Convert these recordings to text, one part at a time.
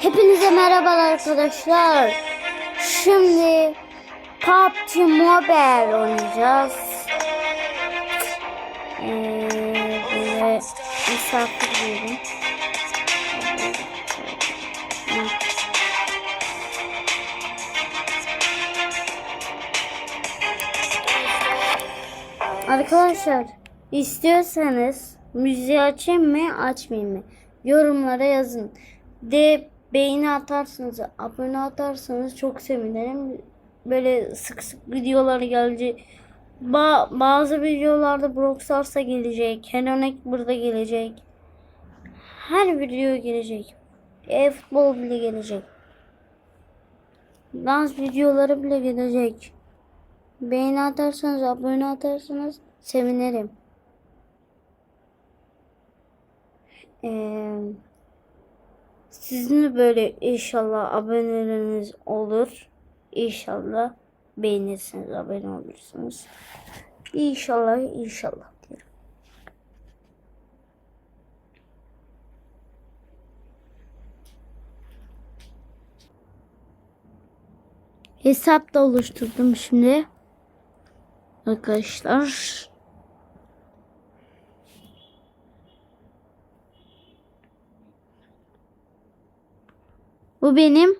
Hepinize merhabalar arkadaşlar. Şimdi PUBG Mobile oynayacağız. Ee, böyle misafir diyelim. Arkadaşlar istiyorsanız müziği açayım mı açmayayım mı? Yorumlara yazın. De beğeni atarsanız, abone atarsanız çok sevinirim. Böyle sık sık videolar gelecek. Ba- bazı videolarda Brock Stars'a gelecek. Hello burada gelecek. Her video gelecek. E-futbol bile gelecek. Dans videoları bile gelecek. Beğeni atarsanız, abone atarsanız sevinirim. Ee, sizin böyle inşallah aboneleriniz olur. İnşallah beğenirsiniz, abone olursunuz. İnşallah, inşallah. Hesap da oluşturdum şimdi. Arkadaşlar. Bu benim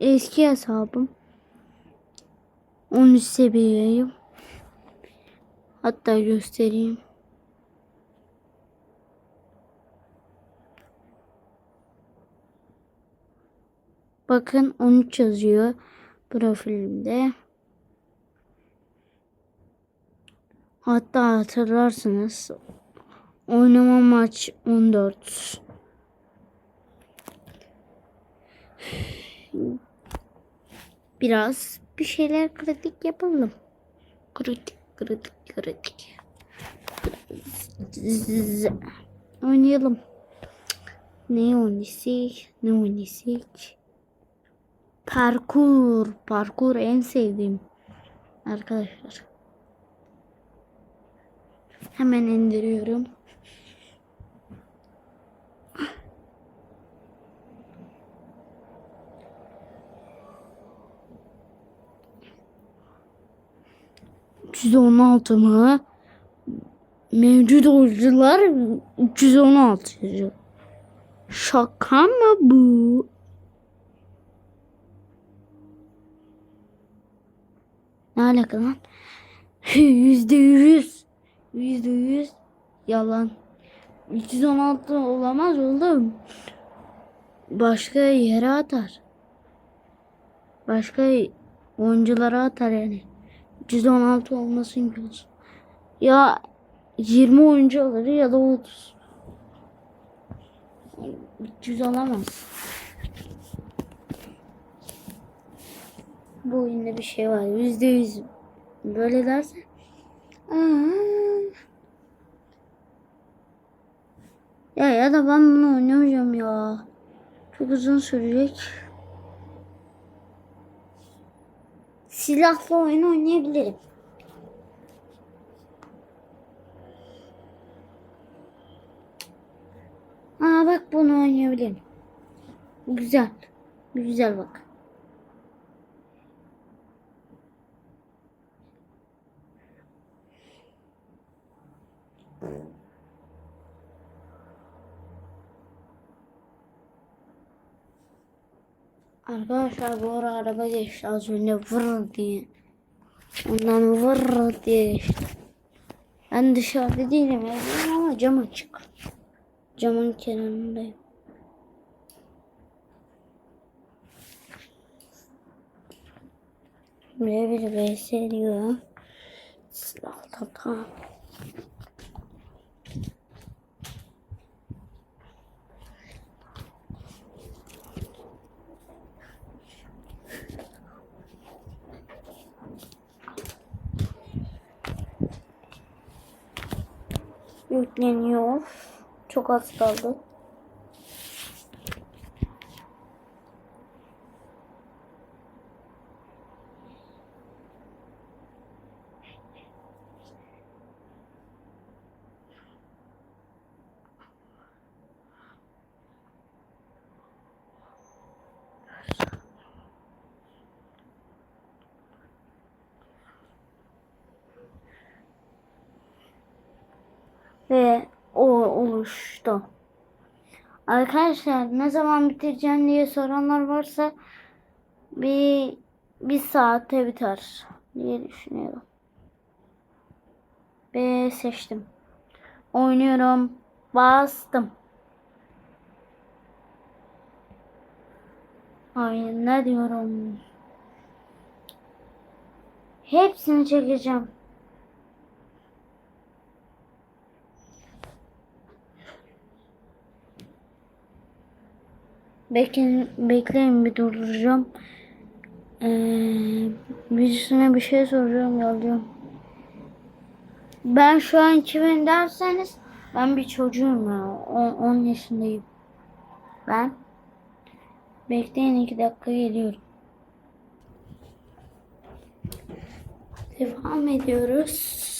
eski hesabım. 13 seviyeyim. Hatta göstereyim. Bakın 13 yazıyor profilimde. Hatta hatırlarsınız oynama maç 14. Biraz bir şeyler kritik yapalım. Kritik, kritik, kritik. Oynayalım. Ne oynasak? Ne oynasak? Parkur. Parkur en sevdiğim. Arkadaşlar. Hemen indiriyorum. %16 mı? Mevcut oyuncular 316 yazıyor. Şaka mı bu? Ne alaka lan? Yüzde yüz. Yüzde yüz. Yalan. 316 olamaz oğlum. Başka yere atar. Başka oyunculara atar yani. 316 olması imkansız. Ya 20 oyuncu alır ya da 30. 300 alamaz. Bu oyunda bir şey var. Yüzde yüz. Böyle derse. Aa. Ya ya da ben bunu oynamayacağım ya. Çok uzun sürecek. Silahlı oyun oynayabilirim. Aa bak bunu oynayabilirim. Güzel. Güzel bak. Arkadaşlar bu ara araba geçti az önce vır diye. Ondan vır diye geçti. Ben dışarıda değilim evdeyim ama cam açık. Camın kenarındayım. Buraya bir vs diyor. Silahla tamam. Yükleniyor. Çok az kaldı. Ve o oluştu. Arkadaşlar ne zaman bitireceğim diye soranlar varsa bir bir saate biter diye düşünüyorum. Ve seçtim. Oynuyorum. Bastım. Hayır ne diyorum. Hepsini çekeceğim. Bekleyin, bekleyin bir durduracağım. Ee, birisine bir şey soracağım yolluyorum. Ben şu an kimin derseniz ben bir çocuğum ya. 10 yaşındayım. Ben bekleyin iki dakika geliyorum. Devam ediyoruz.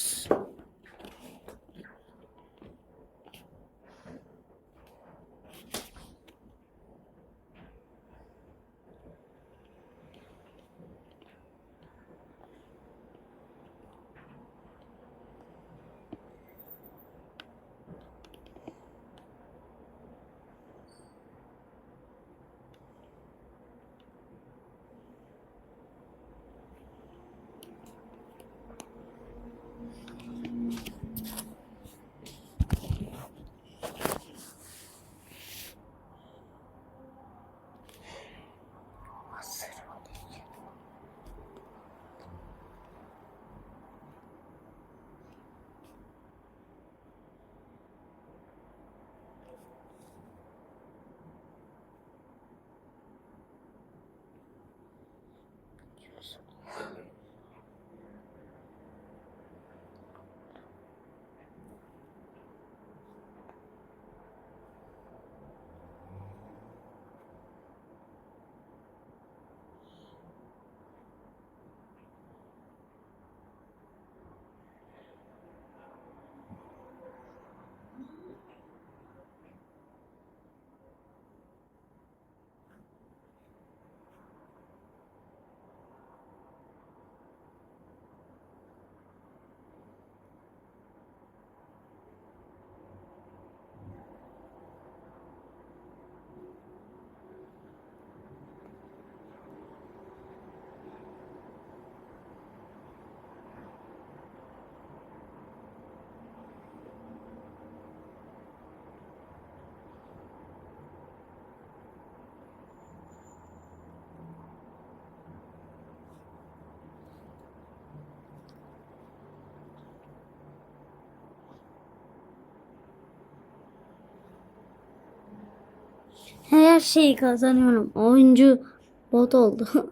Her şeyi kazanıyorum. Oyuncu bot oldu.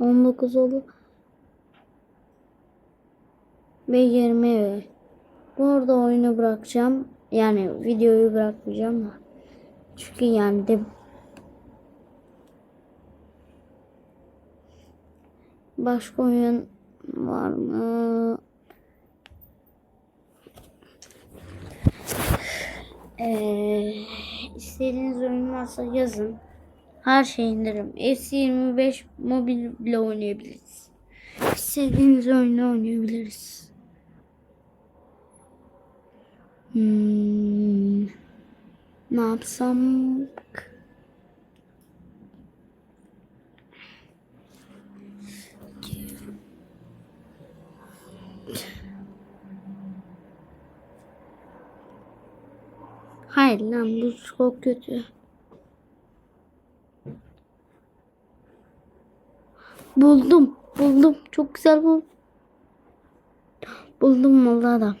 On dokuz oldu. Ve yirmi ve Burada oyunu bırakacağım. Yani videoyu bırakmayacağım da. Çünkü yendim. Başka oyun var mı? Ee, istediğiniz oyun varsa yazın. Her şey indiririm. S25 mobil bile oynayabiliriz. İstediğiniz oyunu oynayabiliriz. Hmm, ne yapsam? Hayır lan bu çok kötü. Buldum. Buldum. Çok güzel buldum. Buldum vallahi da.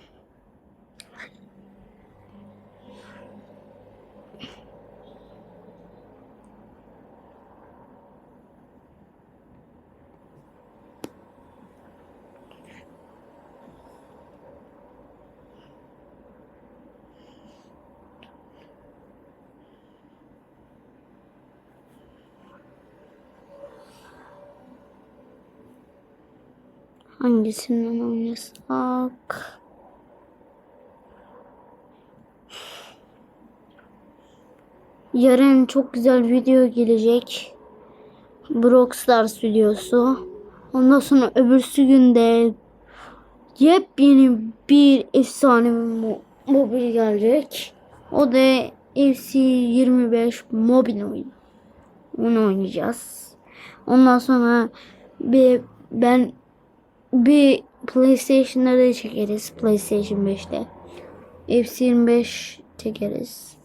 Hangisinden oynasak? Yarın çok güzel video gelecek. Brockstar videosu. Ondan sonra öbürsü günde yepyeni bir efsane mo- mobil gelecek. O da FC 25 mobil oyun. Onu oynayacağız. Ondan sonra bir ben bir PlayStation'da da çekeriz. PlayStation 5'te. FC 25 çekeriz.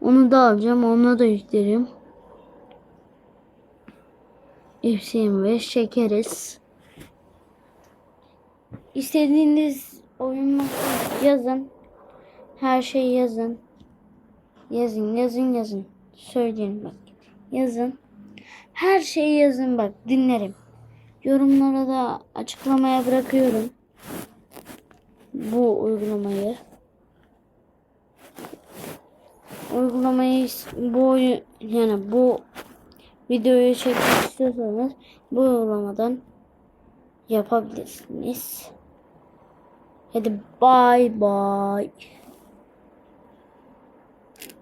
Onu da alacağım. Onu da yüklerim. FC 25 çekeriz. İstediğiniz oyun varsa yazın. Her şeyi yazın. Yazın, yazın, yazın. Söyleyin bak. Yazın. Her şeyi yazın bak. Dinlerim. Yorumlara da açıklamaya bırakıyorum. Bu uygulamayı. Uygulamayı bu yani bu videoyu çekmek istiyorsanız bu uygulamadan yapabilirsiniz. Hadi bay bay.